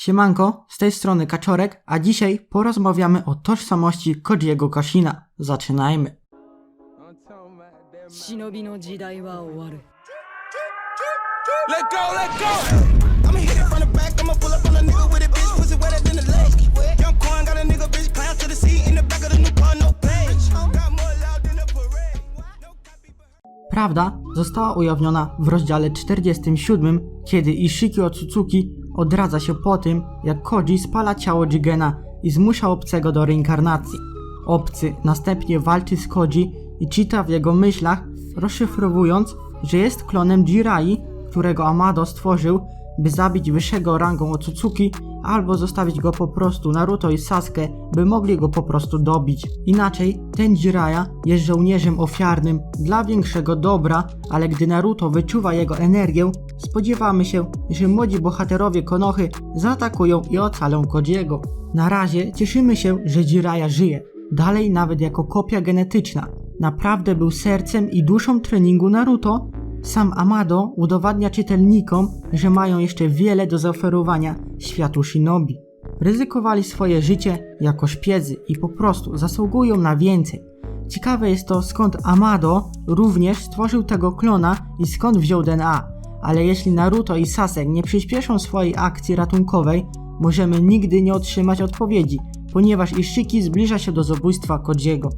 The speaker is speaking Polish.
Siemanko, z tej strony Kaczorek, a dzisiaj porozmawiamy o tożsamości Kojiego Koshina. Zaczynajmy. Prawda została ujawniona w rozdziale 47, kiedy Ishiki Otsutsuki odradza się po tym, jak Koji spala ciało Jigena i zmusza obcego do reinkarnacji. Obcy następnie walczy z Koji i czyta w jego myślach, rozszyfrowując, że jest klonem Jirai, którego Amado stworzył, by zabić wyższego rangą Otsutsuki albo zostawić go po prostu Naruto i Sasuke, by mogli go po prostu dobić. Inaczej, ten Jiraiya jest żołnierzem ofiarnym dla większego dobra, ale gdy Naruto wyczuwa jego energię, spodziewamy się, że młodzi bohaterowie Konohy zaatakują i ocalą Kodziego. Na razie cieszymy się, że Jiraiya żyje. Dalej nawet jako kopia genetyczna. Naprawdę był sercem i duszą treningu Naruto, sam Amado udowadnia czytelnikom, że mają jeszcze wiele do zaoferowania światu shinobi. Ryzykowali swoje życie jako szpiedzy i po prostu zasługują na więcej. Ciekawe jest to, skąd Amado również stworzył tego klona i skąd wziął DNA. Ale jeśli Naruto i Sasuke nie przyspieszą swojej akcji ratunkowej, możemy nigdy nie otrzymać odpowiedzi, ponieważ Ishiki zbliża się do zabójstwa Kodziego.